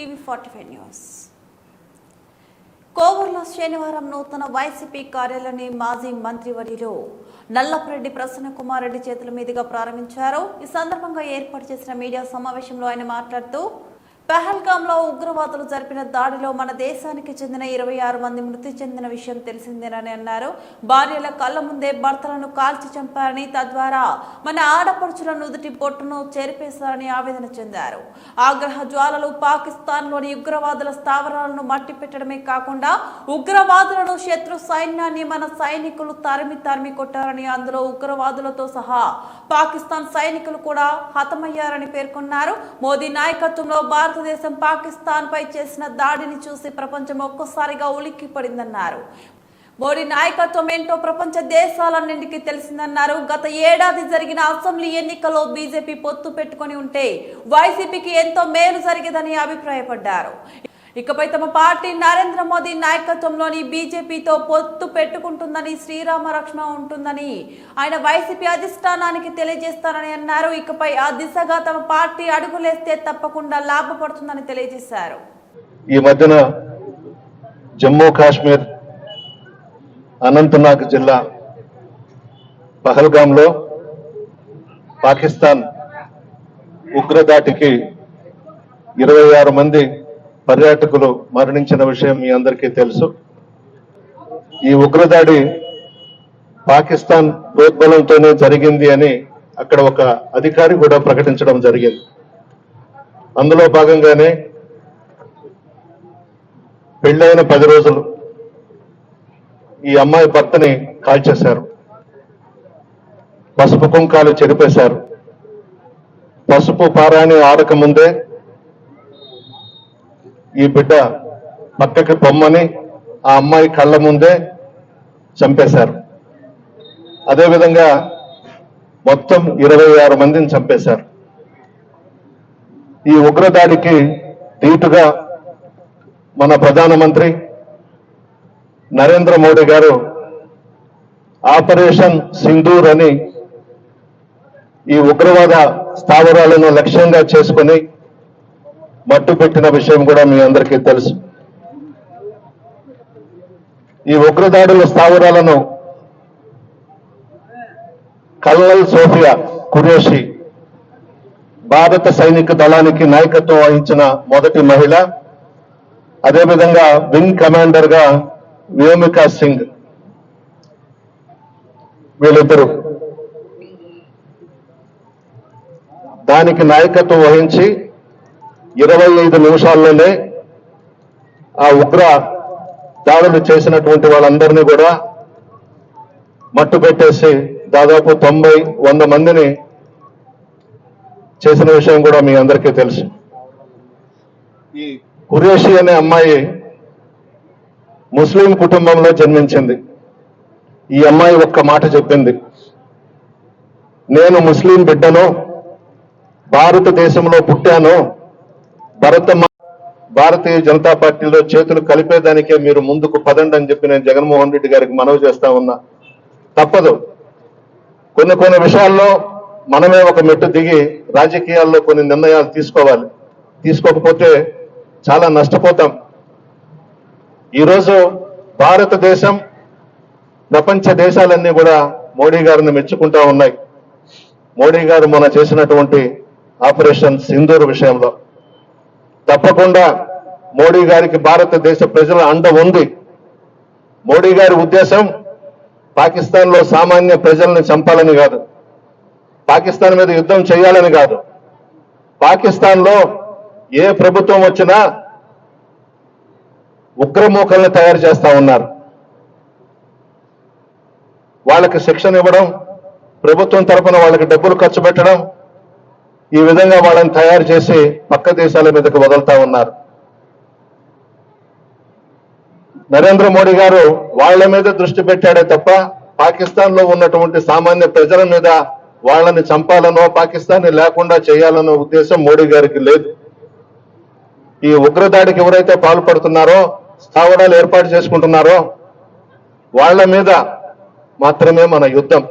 TV forty five news. కోవూరులో శనివారం నూతన YCP కార్యాలయాన్ని మాజీ మంత్రివర్యులు నల్లపరెడ్డి ప్రసన్న కుమార్ రెడ్డి చేతుల మీదుగా ప్రారంభించారు. ఈ సందర్భంగా ఏర్పాటు చేసిన మీడియా సమావేశంలో ఆయన మాట్లాడుతూ పహల్గామ్లో ఉగ్రవాదులు జరిపిన దాడిలో మన దేశానికి చెందిన ఇరవై ఆరు మంది మృతి చెందిన విషయం తెలిసిందేనని అన్నారు. భార్యల కళ్ళ ముందే భర్తలను కాల్చి చంపారని తద్వారా మన ఆడపడుచుల నుదుటి బొట్టును చేరిపేశారని ఆవేదన చెందారు. ఆగ్రహ జ్వాలలు పాకిస్తాన్లోని ఉగ్రవాదుల స్థావరాలను మట్టి పెట్టడమే కాకుండా ఉగ్రవాదులను శత్రు సైన్యాన్ని మన సైనికులు తరిమి తరిమి కొట్టారని అందులో ఉగ్రవాదులతో సహా పాకిస్తాన్ సైనికులు కూడా హతమయ్యారని పేర్కొన్నారు. మోదీ నాయకత్వంలో భారతదేశం పాకిస్తాన్ పై చేసిన దాడిని చూసి ప్రపంచం ఒక్కసారిగా ఉలిక్కి పడిందన్నారు మోడీ నాయకత్వం ఏంటో ప్రపంచ దేశాలన్నింటికీ తెలిసిందన్నారు. గత ఏడాది జరిగిన అసెంబ్లీ ఎన్నికల్లో బీజేపీ పొత్తు పెట్టుకుని ఉంటే వైసీపీకి ఎంతో మేలు జరిగేదని అభిప్రాయపడ్డారు. ఇకపై తమ పార్టీ నరేంద్ర మోదీ నాయకత్వంలోని బీజేపీతో పొత్తు పెట్టుకుంటుందని శ్రీరామ రక్షణ ఉంటుందని ఆయన వైసీపీ అధిష్టానానికి తెలియజేస్తారని అన్నారు. ఇకపై ఆ దిశగా తమ పార్టీ అడుగులేస్తే తప్పకుండా లాభపడుతుందని తెలియజేశారు. ఈ మధ్యన జమ్మూ కాశ్మీర్ అనంతనాగ్ జిల్లా పహల్గాంలో పాకిస్తాన్ ఉగ్రదాటికి ఇరవై ఆరు మంది పర్యాటకులు మరణించిన విషయం మీ అందరికీ తెలుసు. ఈ ఉగ్రదాడి పాకిస్తాన్ ప్రోద్బలంతోనే జరిగింది అని అక్కడ ఒక అధికారి కూడా ప్రకటించడం జరిగింది. అందులో భాగంగానే పెళ్ళైన పది రోజులు ఈ అమ్మాయి భర్తని కాల్చేశారు. పసుపు కుంకాలు చెరిపేశారు. పసుపు పారాణి ఆడక ముందే ఈ బిడ్డ పక్కకి పొమ్మని ఆ అమ్మాయి కళ్ళ ముందే చంపేశారు. అదేవిధంగా మొత్తం ఇరవై ఆరు మందిని చంపేశారు. ఈ ఉగ్రదాడికి ధీటుగా మన ప్రధానమంత్రి నరేంద్ర మోడీ గారు ఆపరేషన్ సింధూర్ అని ఈ ఉగ్రవాద స్థావరాలను లక్ష్యంగా చేసుకుని మట్టు పెట్టిన విషయం కూడా మీ అందరికీ తెలుసు. ఈ ఉగ్రదాడుల స్థావరాలను కల్నల్ సోఫియా కురేషి భారత సైనిక దళానికి నాయకత్వం వహించిన మొదటి మహిళ అదేవిధంగా వింగ్ కమాండర్గా వ్యోమికా సింగ్ వీళ్ళిద్దరు. దానికి నాయకత్వం వహించి ఇరవై ఐదు నిమిషాల్లోనే ఆ ఉగ్ర దాడులు చేసినటువంటి వాళ్ళందరినీ కూడా మట్టు పెట్టేసి దాదాపు తొంభై వంద మందిని చేసిన విషయం కూడా మీ అందరికీ తెలుసు. ఈ కురేషి అనే అమ్మాయి ముస్లిం కుటుంబంలో జన్మించింది. ఈ అమ్మాయి ఒక్క మాట చెప్పింది. నేను ముస్లిం బిడ్డను భారతదేశంలో పుట్టాను భరత భారతీయ జనతా పార్టీలో చేతులు కలిపేదానికే మీరు ముందుకు పదండి అని చెప్పి నేను జగన్మోహన్ రెడ్డి గారికి మనవి చేస్తా ఉన్నా. తప్పదు. కొన్ని కొన్ని విషయాల్లో మనమే ఒక మెట్టు దిగి రాజకీయాల్లో కొన్ని నిర్ణయాలు తీసుకోవాలి. తీసుకోకపోతే చాలా నష్టపోతాం. ఈరోజు భారతదేశం ప్రపంచ దేశాలన్నీ కూడా మోడీ గారిని మెచ్చుకుంటా ఉన్నాయి. మోడీ గారు మొన్న చేసినటువంటి ఆపరేషన్ సింధూర్ విషయంలో. తప్పకుండా మోడీ గారికి భారతదేశ ప్రజల అండ ఉంది. మోడీ గారి ఉద్దేశం పాకిస్తాన్లో సామాన్య ప్రజల్ని చంపాలని కాదు. పాకిస్తాన్ మీద యుద్ధం చేయాలని కాదు. పాకిస్తాన్లో ఏ ప్రభుత్వం వచ్చినా ఉగ్రమూకల్ని తయారు చేస్తా ఉన్నారు. వాళ్ళకి శిక్షణ ఇవ్వడం ప్రభుత్వం తరపున వాళ్ళకి డబ్బులు ఖర్చు పెట్టడం ఈ విధంగా వాళ్ళని తయారు చేసి పక్క దేశాల మీదకి వదులుతా ఉన్నారు. నరేంద్ర మోడీ గారు వాళ్ళ మీద దృష్టి పెట్టాడే తప్ప పాకిస్తాన్లో ఉన్నటువంటి సామాన్య ప్రజల మీద వాళ్ళని చంపాలనో పాకిస్తాన్ లేకుండా చేయాలనో ఉద్దేశం మోడీ గారికి లేదు. ఈ ఉగ్రదాడికి ఎవరైతే పాల్పడుతున్నారో స్థావరాలు ఏర్పాటు చేసుకుంటున్నారో వాళ్ళ మీద మాత్రమే మన యుద్ధం.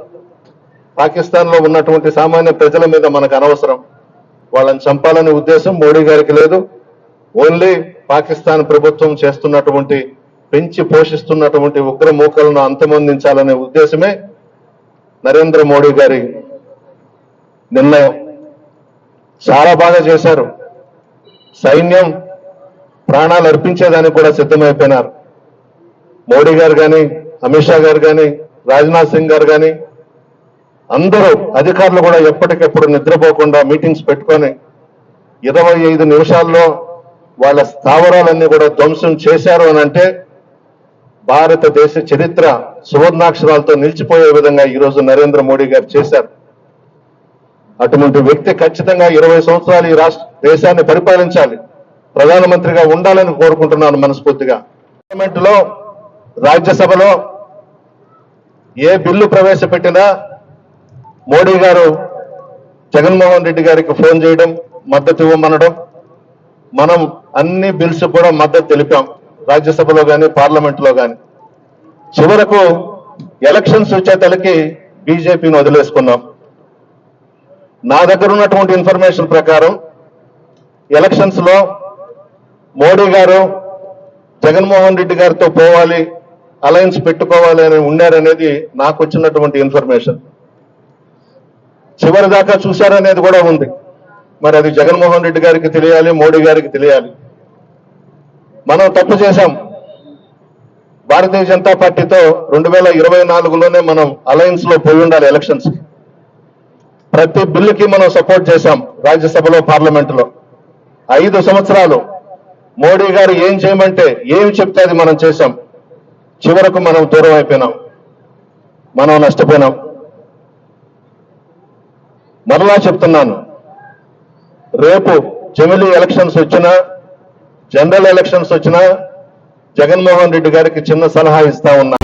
పాకిస్తాన్లో ఉన్నటువంటి సామాన్య ప్రజల మీద మనకు అనవసరం. వాళ్ళని చంపాలనే ఉద్దేశం మోడీ గారికి లేదు. ఓన్లీ పాకిస్తాన్ ప్రభుత్వం చేస్తున్నటువంటి పెంచి పోషిస్తున్నటువంటి ఉగ్ర మూకలను అంతమొందించాలనే ఉద్దేశమే నరేంద్ర మోడీ గారి నిర్ణయం. చాలా బాగా చేశారు. సైన్యం ప్రాణాలు అర్పించేదానికి కూడా సిద్ధమైపోయినారు. మోడీ గారు కానీ అమిత్ షా గారు కానీ రాజ్నాథ్ సింగ్ గారు కానీ అందరూ అధికారులు కూడా ఎప్పటికెప్పుడు నిద్రపోకుండా మీటింగ్స్ పెట్టుకొని ఇరవై ఐదు నిమిషాల్లో వాళ్ళ స్థావరాలన్నీ కూడా ధ్వంసం చేశారు అని అంటే భారతదేశ చరిత్ర సువర్ణాక్షరాలతో నిలిచిపోయే విధంగా ఈరోజు నరేంద్ర మోడీ గారు చేశారు. అటువంటి వ్యక్తి ఖచ్చితంగా ఇరవై సంవత్సరాలు ఈ రాష్ట్ర దేశాన్ని పరిపాలించాలి. ప్రధానమంత్రిగా ఉండాలని కోరుకుంటున్నాను మనస్ఫూర్తిగా. పార్లమెంట్లో రాజ్యసభలో ఏ బిల్లు ప్రవేశపెట్టినా మోడీ గారు జగన్మోహన్ రెడ్డి గారికి ఫోన్ చేయడం మద్దతు ఇవ్వమనడం మనం అన్ని బిల్స్ కూడా మద్దతు తెలిపాం రాజ్యసభలో కానీ పార్లమెంట్లో కానీ చివరకు ఎలక్షన్స్ వచ్చేతలకి బీజేపీని వదిలేసుకున్నాం. నా దగ్గర ఉన్నటువంటి ఇన్ఫర్మేషన్ ప్రకారం ఎలక్షన్స్లో మోడీ గారు జగన్మోహన్ రెడ్డి గారితో పోవాలి అలయన్స్ పెట్టుకోవాలి అని ఉండారనేది నాకు వచ్చినటువంటి ఇన్ఫర్మేషన్. చివరి దాకా చూశారనేది కూడా ఉంది. మరి అది జగన్మోహన్ రెడ్డి గారికి తెలియాలి మోడీ గారికి తెలియాలి. మనం తప్పు చేశాం. భారతీయ జనతా పార్టీతో రెండు వేల ఇరవై నాలుగులోనే మనం అలయన్స్లో పోయి ఉండాలి ఎలక్షన్స్ ప్రతి బిల్లుకి మనం సపోర్ట్ చేశాం రాజ్యసభలో పార్లమెంట్లో ఐదు సంవత్సరాలు మోడీ గారు ఏం చేయమంటే ఏం చెప్తే అది మనం చేశాం. చివరకు మనం దూరం అయిపోయినాం. మనం నష్టపోయినాం. మరలా చెప్తున్నాను. రేపు జమిలీ ఎలక్షన్స్ వచ్చినా జనరల్ ఎలక్షన్స్ వచ్చినా జగన్మోహన్ రెడ్డి గారికి చిన్న సలహా ఇస్తా ఉన్నా.